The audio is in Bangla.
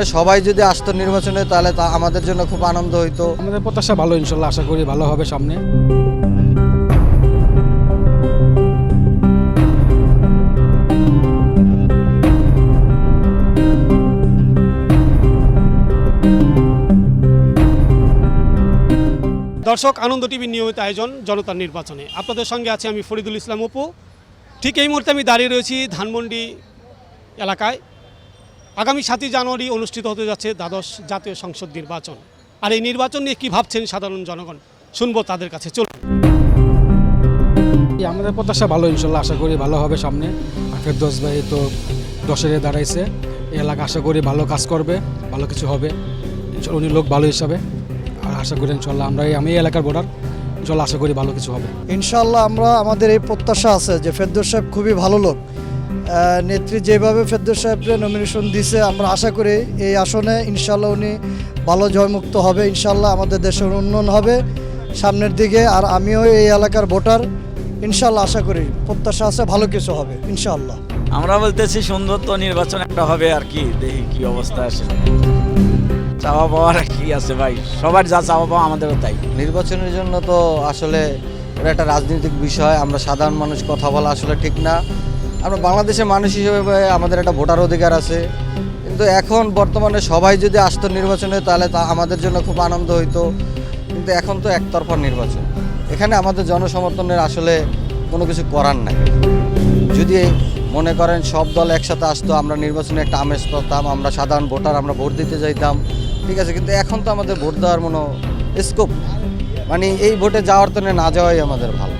সবাই যদি আসতো নির্বাচনে, তাহলে তা আমাদের জন্য খুব আনন্দ হইতো। আমাদের প্রত্যাশা ভালো, ইনশাল্লাহ, আশা করি ভালো হবে সামনে। দর্শক, আনন্দ টিভির নিয়মিত আয়োজন জনতার নির্বাচনে। আপনাদের সঙ্গে আছে আমি ফরিদুল ইসলাম অপু। ঠিক এই মুহূর্তে আমি দাঁড়িয়ে রয়েছি ধানমন্ডি এলাকায়। আগামী সাতই জানুয়ারি অনুষ্ঠিত হতে যাচ্ছে দ্বাদশ জাতীয় সংসদ নির্বাচন। আর এই নির্বাচন নিয়ে কী ভাবছেন সাধারণ জনগণ? শুনব তাদের কাছে। চলুন। এই আমাদের প্রত্যাশা ভালো ইনশাল্লাহ আশা করি ভালো হবে সামনে। আর ফেরদোস ভাই তো দশের দাঁড়াইছে। এই এলাকা আশা করি ভালো কাজ করবে ভালো কিছু হবে। উনি লোক ভালো হিসাবে। আর আশা করি ইনশাল্লাহ আমরা এই- আমি এই এলাকার ভোটার। ইনশাল্লাহ আশা করি ভালো কিছু হবে। ইনশাল্লাহ আমরা আমাদের এই প্রত্যাশা আছে যে ফেরদৌস সাহেব খুবই ভালো লোক। নেত্রী যেভাবে ফেরদৌস সাহেবকে নমিনেশন দিছে আমরা আশা করি এই আসনে ইনশাল্লাহ উনি ভালো জয়মুক্ত হবে ইনশাল্লাহ আমাদের দেশের উন্নয়ন হবে। সামনের দিকে আর আমিও এই এলাকার ভোটার ইনশাল্লাহ আশা করি প্রত্যাশা আছে ভালো কিছু হবে ইনশাআল্লাহ। আমরা বলতেছি সুন্দর তো নির্বাচন একটা হবে আর কি দেখি কি অবস্থা আসে। চাওয়া পাওয়ার আর কি আছে ভাই সবার যা চাওয়া পাওয়া আমাদেরও তাই। নির্বাচনের জন্য তো আসলে এটা একটা রাজনৈতিক বিষয় আমরা সাধারণ মানুষ কথা বলা আসলে ঠিক না। আমরা বাংলাদেশের মানুষ হিসেবে আমাদের একটা ভোটার অধিকার আছে। কিন্তু এখন বর্তমানে সবাই যদি আসতো নির্বাচনে, তাহলে তা আমাদের জন্য খুব আনন্দ হইতো। কিন্তু এখন তো একতরফা নির্বাচন। এখানে আমাদের জনসমর্থনের আসলে কোনো কিছু করার নাই। যদি মনে করেন সব দল একসাথে আসতো, আমরা নির্বাচনে একটা আমেজ পেতাম আমরা সাধারণ ভোটার, আমরা ভোট দিতে যাইতাম, ঠিক আছে? কিন্তু এখন তো আমাদের ভোট দেওয়ার কোনো স্কোপ মানে এই ভোটে যাওয়ার তো না যাওয়াই আমাদের ভালো।